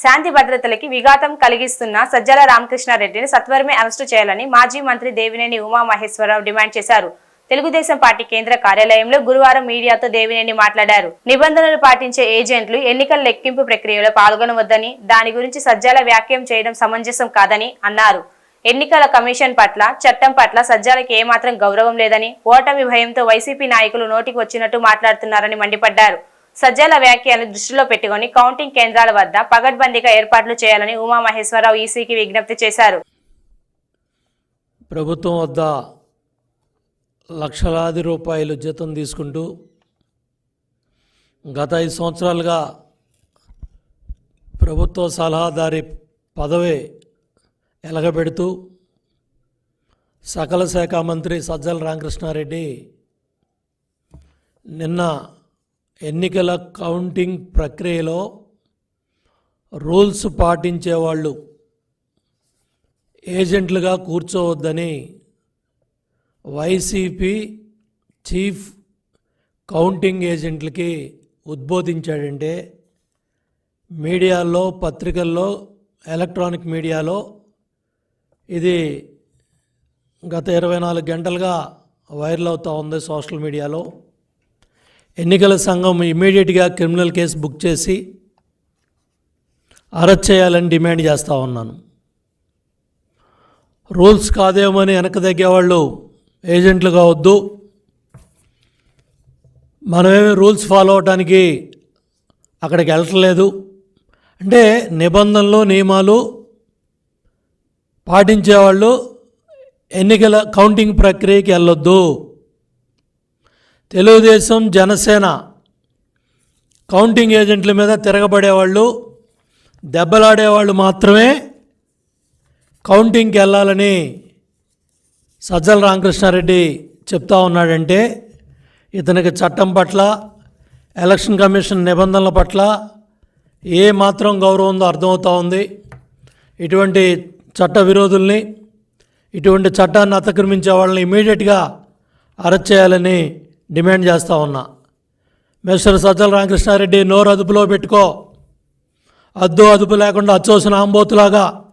శాంతి భద్రతలకి విఘాతం కలిగిస్తున్న సజ్జల రామకృష్ణారెడ్డిని సత్వరమే అరెస్టు చేయాలని మాజీ మంత్రి దేవినేని ఉమామహేశ్వరరావు డిమాండ్ చేశారు. తెలుగుదేశం పార్టీ కేంద్ర కార్యాలయంలో గురువారం మీడియాతో దేవినేని మాట్లాడారు. నిబంధనలు పాటించే ఏజెంట్లు ఎన్నికల లెక్కింపు ప్రక్రియలో పాల్గొనవద్దని దాని గురించి సజ్జల వ్యాఖ్యం చేయడం సమంజసం కాదని అన్నారు. ఎన్నికల కమిషన్ పట్ల చట్టం పట్ల సజ్జాలకు ఏమాత్రం గౌరవం లేదని ఓటమి భయంతో వైసీపీ నాయకులు నోటికి వచ్చినట్టు మాట్లాడుతున్నారని మండిపడ్డారు. సజ్జల వ్యాఖ్యలను దృష్టిలో పెట్టుకుని కౌంటింగ్ కేంద్రాల వద్ద పగడ్బందీగా ఏర్పాట్లు చేయాలని ఉమామహేశ్వరరావు ఈసీకి విజ్ఞప్తి చేశారు. ప్రభుత్వం వద్ద లక్షలాది రూపాయలు జీతం తీసుకుంటూ గత ఐదు సంవత్సరాలుగా ప్రభుత్వ సలహాదారి పదవి ఎలగబెడుతూ సకల శాఖ మంత్రి సజ్జల రామకృష్ణారెడ్డి నిన్న ఎన్నికల కౌంటింగ్ ప్రక్రియలో రూల్స్ పాటించేవాళ్ళు ఏజెంట్లుగా కూర్చోవద్దని వైసీపీ చీఫ్ కౌంటింగ్ ఏజెంట్లకి ఉద్బోధించాడంటే మీడియాలో పత్రికల్లో ఎలక్ట్రానిక్ మీడియాలో ఇది గత ఇరవై నాలుగు గంటలుగా వైరల్ అవుతూ ఉంది సోషల్ మీడియాలో. ఎన్నికల సంఘం ఇమీడియట్గా క్రిమినల్ కేసు బుక్ చేసి అరెస్ట్ చేయాలని డిమాండ్ చేస్తూ ఉన్నాను. రూల్స్ కాదేమని వెనక తగ్గేవాళ్ళు ఏజెంట్లు కావద్దు. మనమేమి రూల్స్ ఫాలో అవడానికి అక్కడికి వెళ్ళట్లేదు. అంటే నిబంధనలు నియమాలు పాటించేవాళ్ళు ఎన్నికల కౌంటింగ్ ప్రక్రియకి వెళ్ళొద్దు. తెలుగుదేశం జనసేన కౌంటింగ్ ఏజెంట్ల మీద తిరగబడేవాళ్ళు దెబ్బలాడేవాళ్ళు మాత్రమే కౌంటింగ్కి వెళ్ళాలని సజ్జల రామకృష్ణారెడ్డి చెప్తా ఉన్నాడంటే ఇతనికి చట్టం పట్ల ఎలక్షన్ కమిషన్ నిబంధనల పట్ల ఏ మాత్రం గౌరవం ఉందో అర్థమవుతూ ఉంది. ఇటువంటి చట్ట విరోధుల్ని ఇటువంటి చట్టాన్ని అతిక్రమించే వాళ్ళని ఇమీడియట్గా అరెస్ట్ చేయాలని డిమాండ్ చేస్తూ ఉన్నా. మిస్టర్ సజ్జల రామకృష్ణారెడ్డి నోరు అదుపులో పెట్టుకో. అద్దు అదుపు లేకుండా అచ్చోసిన ఆంబోతులాగా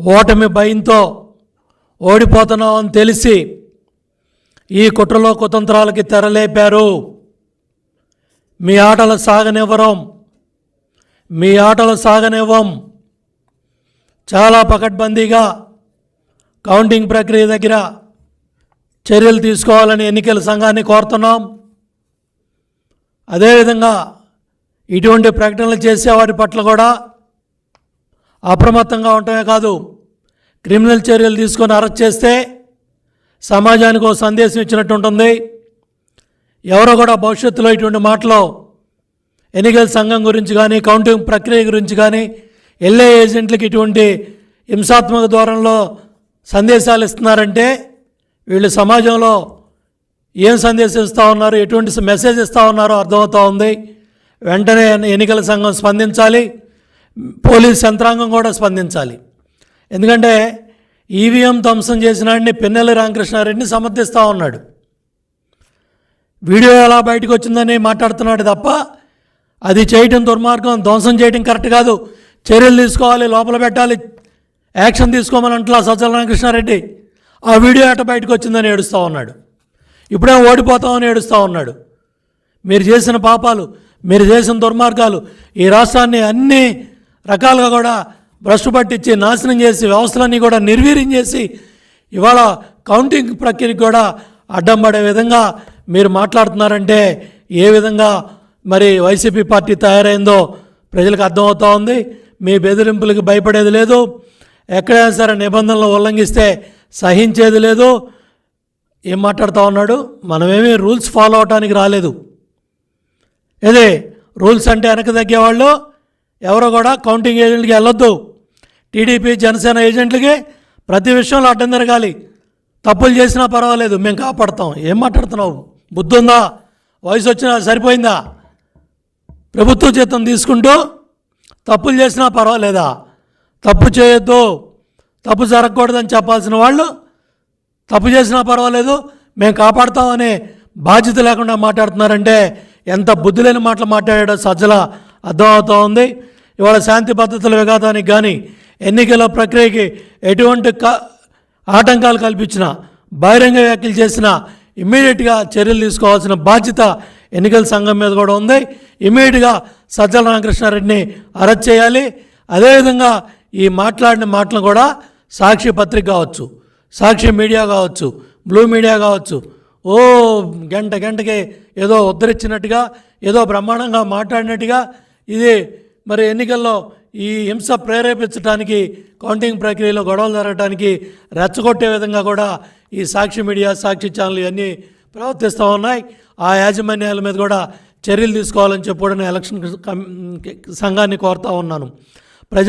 ఓటమి భయంతో ఓడిపోతున్నాం అని తెలిసి ఈ కుట్రలో కుతంత్రాలకి తెరలేపారు. మీ ఆటలు సాగనివ్వరం. మీ ఆటలు సాగనివ్వం. చాలా పకడ్బందీగా కౌంటింగ్ ప్రక్రియ దగ్గర చర్యలు తీసుకోవాలని ఎన్నికల సంఘాన్ని కోరుతున్నాం. అదేవిధంగా ఇటువంటి ప్రకటనలు చేసే వారి పట్ల కూడా అప్రమత్తంగా ఉండటమే కాదు క్రిమినల్ చర్యలు తీసుకొని అరెస్ట్ చేస్తే సమాజానికి ఒక సందేశం ఇచ్చినట్టు ఉంటుంది. ఎవరో కూడా భవిష్యత్తులో ఇటువంటి మాటలు ఎన్నికల సంఘం గురించి కానీ కౌంటింగ్ ప్రక్రియ గురించి కానీ ఎల్ఏ ఏజెంట్లకి ఇటువంటి హింసాత్మక ధోరణిలో సందేశాలు ఇస్తున్నారంటే వీళ్ళు సమాజంలో ఏం సందేశం ఇస్తూ ఉన్నారు ఎటువంటి మెసేజ్ ఇస్తూ ఉన్నారో అర్థమవుతూ ఉంది. వెంటనే ఎన్నికల సంఘం స్పందించాలి పోలీస్ యంత్రాంగం కూడా స్పందించాలి. ఎందుకంటే ఈవీఎం ధ్వంసం చేసినాడిని పిన్నెల రామకృష్ణారెడ్డిని సమర్థిస్తూ ఉన్నాడు. వీడియో ఎలా బయటకు వచ్చిందని మాట్లాడుతున్నాడు తప్ప అది చేయటం దుర్మార్గం ధ్వంసం చేయటం కరెక్ట్ కాదు. చర్యలు తీసుకోవాలి లోపల పెట్టాలి యాక్షన్ తీసుకోమని అంటలా సజ్జల రామకృష్ణారెడ్డి. ఆ వీడియో ఎట బయటకు వచ్చిందని ఏడుస్తూ ఉన్నాడు. ఇప్పుడే ఓడిపోతామని ఏడుస్తూ ఉన్నాడు. మీరు చేసిన పాపాలు మీరు చేసిన దుర్మార్గాలు ఈ రాష్ట్రాన్ని అన్ని రకాలుగా కూడా భ్రష్టు పట్టించి నాశనం చేసి వ్యవస్థలన్నీ కూడా నిర్వీర్యం చేసి ఇవాళ కౌంటింగ్ ప్రక్రియకి కూడా అడ్డం పడే విధంగా మీరు మాట్లాడుతున్నారంటే ఏ విధంగా మరి వైసీపీ పార్టీ తయారైందో ప్రజలకు అర్థమవుతా ఉంది. మీ బెదిరింపులకు భయపడేది లేదు. ఎక్కడైనా సరే నిబంధనలు ఉల్లంఘిస్తే సహించేది లేదు. ఏం మాట్లాడుతూ ఉన్నాడు? మనమేమీ రూల్స్ ఫాలో అవటానికి రాలేదు. ఏదే? రూల్స్ అంటే వెనక తగ్గేవాళ్ళు ఎవరో కూడా కౌంటింగ్ ఏజెంట్కి వెళ్ళొద్దు. టీడీపీ జనసేన ఏజెంట్లకి ప్రతి విషయంలో అడ్డం తిరగాలి. తప్పులు చేసినా పర్వాలేదు మేము కాపాడతాం. ఏం మాట్లాడుతున్నావు? బుద్ధి ఉందా వయసు వచ్చినా సరిపోయిందా? ప్రభుత్వ జీతం తీసుకుంటూ తప్పులు చేసినా పర్వాలేదా? తప్పు చేయొద్దు. తప్పు జరగకూడదని చెప్పాల్సిన వాళ్ళు తప్పు చేసినా పర్వాలేదు మేము కాపాడతామనే బాధ్యత లేకుండా మాట్లాడుతున్నారంటే ఎంత బుద్ధి లేని మాటలు మాట్లాడాడో సజ్జల అర్థమవుతూ ఉంది. ఇవాళ శాంతి భద్రతల విఘాతానికి కానీ ఎన్నికల ప్రక్రియకి ఎటువంటి క- ఆటంకాలు కల్పించిన బహిరంగ వ్యాఖ్యలు చేసిన ఇమ్మీడియట్గా చర్యలు తీసుకోవాల్సిన బాధ్యత ఎన్నికల సంఘం మీద కూడా ఉంది. ఇమ్మీడియట్గా సజ్జల రామకృష్ణారెడ్డిని అరెస్ట్ చేయాలి. అదేవిధంగా ఈ మాట్లాడిన మాటలు కూడా సాక్షి పత్రిక కావచ్చు సాక్షి మీడియా కావచ్చు బ్లూ మీడియా కావచ్చు ఓ గంట గంటకి ఏదో ఉద్ధరించినట్టుగా ఏదో బ్రహ్మాండంగా మాట్లాడినట్టుగా ఇది మరి ఎన్నికల్లో ఈ హింస ప్రేరేపించడానికి కౌంటింగ్ ప్రక్రియలో గొడవలు జరగడానికి రెచ్చగొట్టే విధంగా కూడా ఈ సాక్షి మీడియా సాక్షి ఛానల్ ఇవన్నీ ప్రవర్తిస్తూ ఉన్నాయి. ఆ యాజమాన్యాల మీద కూడా చర్యలు తీసుకోవాలని చెప్పి కూడా నేను ఎలక్షన్ సంఘాన్ని కోరుతా ఉన్నాను.